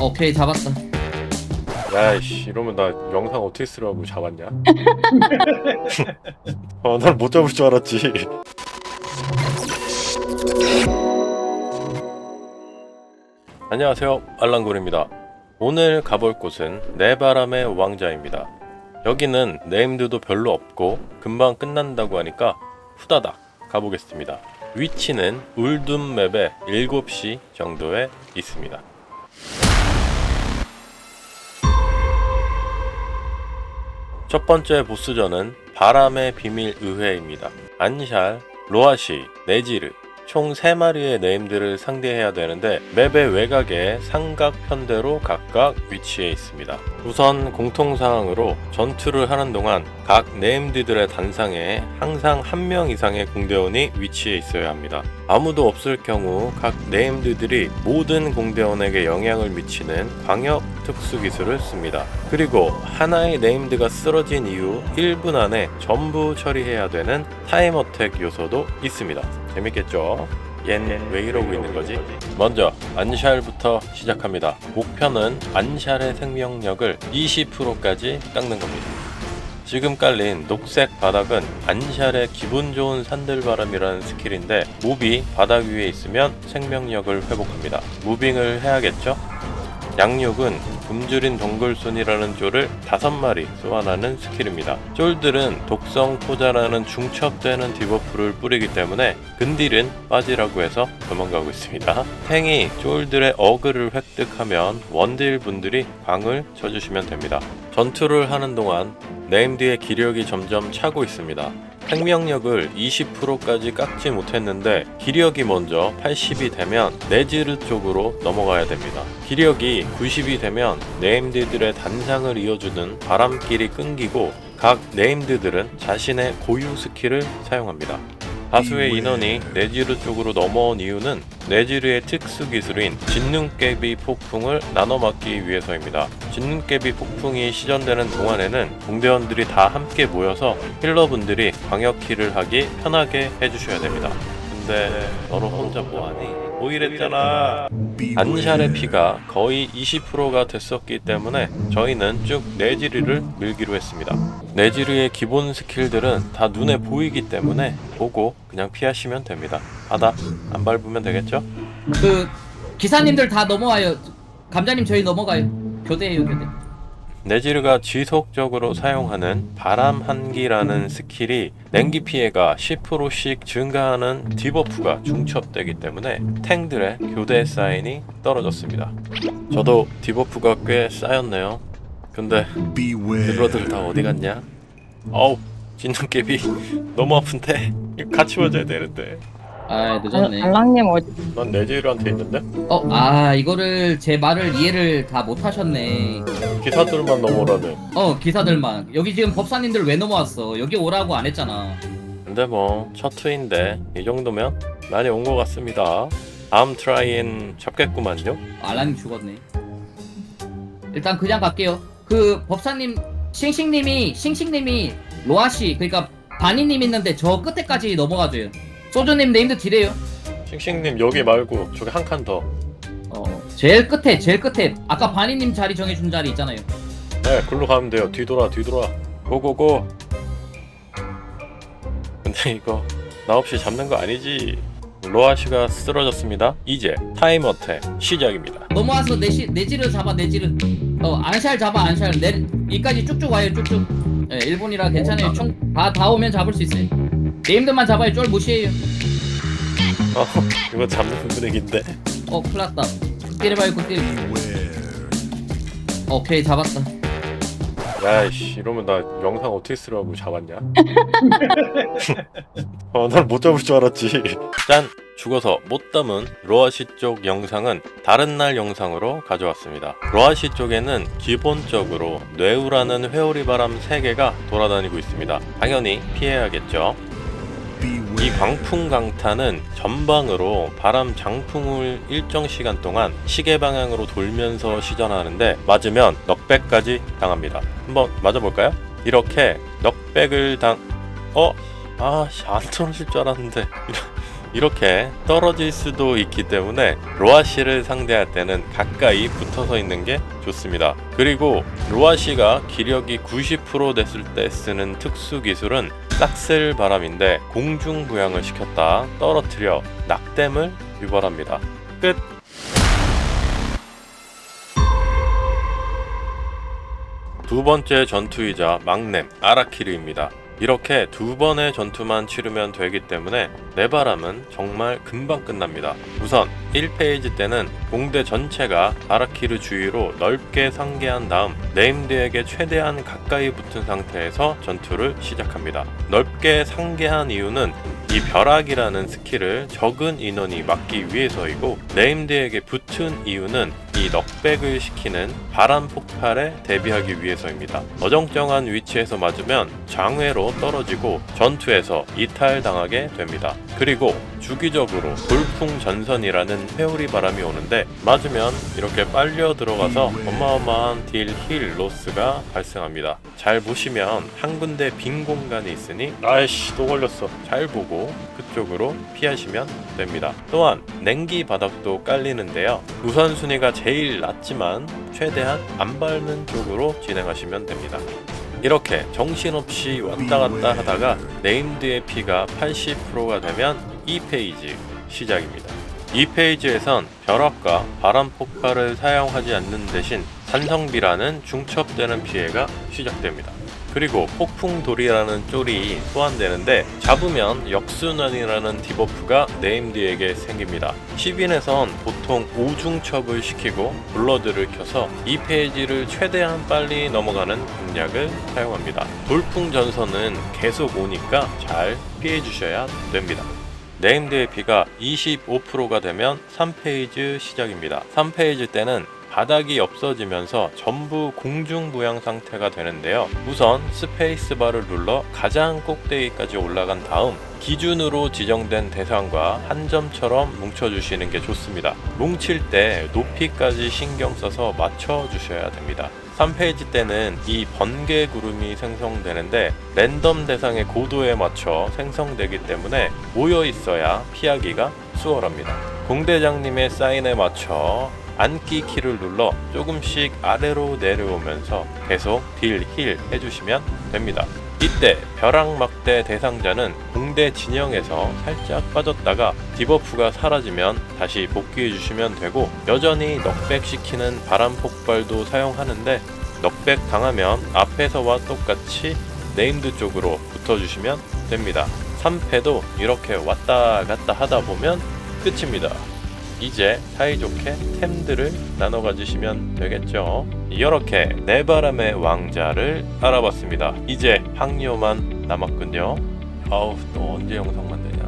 오케이 잡았다. 야이씨 이러면 나 영상 어떻게 쓰라고 잡았냐? 어, 난못 잡을 줄 알았지. 안녕하세요, 알랑골입니다. 오늘 가볼 곳은 내바람의 왕자입니다. 여기는 네임드도 별로 없고 금방 끝난다고 하니까 후다닥 가보겠습니다. 위치는 울둠 맵의 7시 정도에 있습니다. 첫 번째 보스전은 바람의 비밀 의회입니다. 안샬, 로아시, 네지르 총 3마리의 네임들을 상대해야 되는데 맵의 외곽에 삼각편대로 각각 위치해 있습니다. 우선 공통사항으로 전투를 하는 동안 각 네임드들의 단상에 항상 한 명 이상의 공대원이 위치해 있어야 합니다. 아무도 없을 경우 각 네임드들이 모든 공대원에게 영향을 미치는 광역 특수 기술을 씁니다. 그리고 하나의 네임드가 쓰러진 이후 1분 안에 전부 처리해야 되는 타임 어택 요소도 있습니다. 재밌겠죠? 얜왜 이러고 있는 거지? 먼저 안샬부터 시작합니다. 목표는 안샬의 생명력을 20%까지 깎는 겁니다. 지금 깔린 녹색 바닥은 안샬의 기분 좋은 산들바람이라는 스킬인데 몹이 바닥 위에 있으면 생명력을 회복합니다. 무빙을 해야겠죠? 양육은 굶주린 동글손이라는 쫄을 다섯 마리 소환하는 스킬입니다. 쫄들은 독성 포자라는 중첩되는 디버프를 뿌리기 때문에 근딜은 빠지라고 해서 도망가고 있습니다. 탱이 쫄들의 어그를 획득하면 원딜 분들이 광을 쳐주시면 됩니다. 전투를 하는 동안 네임드의 기력이 점점 차고 있습니다. 생명력을 20%까지 깎지 못했는데 기력이 먼저 80이 되면 네지르 쪽으로 넘어가야 됩니다. 기력이 90이 되면 네임드들의 단상을 이어주는 바람길이 끊기고 각 네임드들은 자신의 고유 스킬을 사용합니다. 다수의 인원이 네지르 쪽으로 넘어온 이유는 네지르의 특수 기술인 진눈깨비 폭풍을 나눠 막기 위해서입니다. 진눈깨비 폭풍이 시전되는 동안에는 공대원들이 다 함께 모여서 힐러분들이 광역킬을 하기 편하게 해주셔야 됩니다. 근데 너는 혼자 뭐하니? 오일했잖아. 안샬의 피가 거의 20%가 됐었기 때문에 저희는 쭉 네지르를 밀기로 했습니다. 네지르의 기본 스킬들은 다 눈에 보이기 때문에 보고 그냥 피하시면 됩니다. 바닥 안 밟으면 되겠죠? 그 기사님들 다 넘어와요. 감자님 저희 넘어가요. 교대해요 교대. 네지르가 지속적으로 사용하는 바람 한기라는 스킬이 냉기 피해가 10%씩 증가하는 디버프가 중첩되기 때문에 탱들의 교대 사인이 떨어졌습니다. 저도 디버프가 꽤 쌓였네요. 근데 딜러들 다 어디 갔냐? 어우 진눈깨비 너무 아픈데 같이 맞아야 되는데 아 늦었네. 알랑님 어디 난 네지르한테 있는데 어, 아 이거를 제 말을 이해를 다 못하셨네. 기사들만 넘어라는 어 기사들만 여기 지금 법사님들 왜 넘어왔어? 여기 오라고 안 했잖아. 근데 뭐 첫 투인데 이 정도면 많이 온 것 같습니다 다음 트라이엔 잡겠구만요 알람이 죽었네. 일단 그냥 갈게요. 그 법사님 싱싱님이 싱싱님이 로아 씨 그러니까 바니님 있는데 저 끝에까지 넘어가줘요. 소주님 네임드 딜해요. 싱싱님 여기 말고 저기 한 칸 더. 어 제일 끝에 제일 끝에 아까 바니님 자리 정해준 자리 있잖아요. 네, 글로 가면 돼요. 뒤돌아, 뒤돌아. 고고고. 근데 이거 나 없이 잡는 거 아니지? 로아시가 쓰러졌습니다. 이제 타임 어택 시작입니다. 넘어와서 내시 내지를 잡아 내지를. 어 안샬 잡아 안샬 내 이까지 쭉쭉 와요 쭉쭉. 예 일본이라 괜찮아요. 총다다 오면 잡을 수 있어요. 네임드만 잡아요. 쫄 무시해요. 어, 이거 잡는 분위기인데. 어 큰일났다. 때려봐요 그때. 오케이 잡았다. 야이씨, 이러면 나 영상 어떻게 쓰라고 잡았냐? 어, 난 못 잡을 줄 알았지. 짠! 죽어서 못 담은 로아시 쪽 영상은 다른 날 영상으로 가져왔습니다. 로아시 쪽에는 기본적으로 뇌우라는 회오리 바람 3개가 돌아다니고 있습니다. 당연히 피해야겠죠. 이 광풍 강타는 전방으로 바람 장풍을 일정 시간 동안 시계 방향으로 돌면서 시전하는데 맞으면 넉백까지 당합니다. 한번 맞아볼까요? 이렇게 넉백을 당... 어? 아씨 안 떨어질 줄 알았는데. 이렇게 떨어질 수도 있기 때문에 로아씨를 상대할 때는 가까이 붙어서 있는 게 좋습니다. 그리고 로아씨가 기력이 90% 됐을 때 쓰는 특수 기술은 싹쓸 바람인데 공중 부양을 시켰다 떨어뜨려 낙댐을 유발합니다. 끝. 두 번째 전투이자 막냄 아라키르입니다. 이렇게 두 번의 전투만 치르면 되기 때문에 내바람은 정말 금방 끝납니다. 우선 1페이지 때는 공대 전체가 아라키르 주위로 넓게 상계한 다음 네임드에게 최대한 가까이 붙은 상태에서 전투를 시작합니다. 넓게 상계한 이유는 이 벼락이라는 스킬을 적은 인원이 막기 위해서이고 네임드에게 붙은 이유는 이 넉백을 시키는 바람 폭발에 대비하기 위해서입니다. 어정쩡한 위치에서 맞으면 장외로 떨어지고 전투에서 이탈당하게 됩니다. 그리고 주기적으로 돌풍 전선이라는 회오리 바람이 오는데 맞으면 이렇게 빨려 들어가서 어마어마한 딜 힐 로스가 발생합니다. 잘 보시면 한 군데 빈 공간이 있으니 아이씨 또 걸렸어. 잘 보고 그쪽으로 피하시면 됩니다. 또한 냉기 바닥도 깔리는데요. 우선순위가 제일 낮지만 최대한 안 밟는 쪽으로 진행하시면 됩니다. 이렇게 정신없이 왔다 갔다 하다가 네임드의 피가 80%가 되면 2페이지 시작입니다. 2페이지에선 벼락과 바람 폭발을 사용하지 않는 대신 산성비라는 중첩되는 피해가 시작됩니다. 그리고 폭풍돌이라는 쫄이 소환되는데 잡으면 역순환이라는 디버프가 네임드에게 생깁니다. 10인에선 보통 오중첩을 시키고 블러드를 켜서 2페이지를 최대한 빨리 넘어가는 공략을 사용합니다. 돌풍 전선은 계속 오니까 잘 피해 주셔야 됩니다. 네임드의 피가 25%가 되면 3페이지 시작입니다. 3페이지 때는 바닥이 없어지면서 전부 공중부양 상태가 되는데요. 우선 스페이스바를 눌러 가장 꼭대기까지 올라간 다음 기준으로 지정된 대상과 한 점처럼 뭉쳐주시는 게 좋습니다. 뭉칠 때 높이까지 신경 써서 맞춰주셔야 됩니다. 3페이지 때는 이 번개 구름이 생성되는데 랜덤 대상의 고도에 맞춰 생성되기 때문에 모여 있어야 피하기가 수월합니다. 공대장님의 사인에 맞춰 앉기 키를 눌러 조금씩 아래로 내려오면서 계속 딜, 힐 해주시면 됩니다. 이때 벼락 막대 대상자는 공대 진영에서 살짝 빠졌다가 디버프가 사라지면 다시 복귀해 주시면 되고 여전히 넉백 시키는 바람 폭발도 사용하는데 넉백 당하면 앞에서와 똑같이 네임드 쪽으로 붙어주시면 됩니다. 3패도 이렇게 왔다 갔다 하다 보면 끝입니다. 이제 사이좋게 템들을 나눠 가지시면 되겠죠. 이렇게 네 바람의 왕자를 알아봤습니다. 이제 항요만 남았군요. 아우 또 언제 영상 만드냐.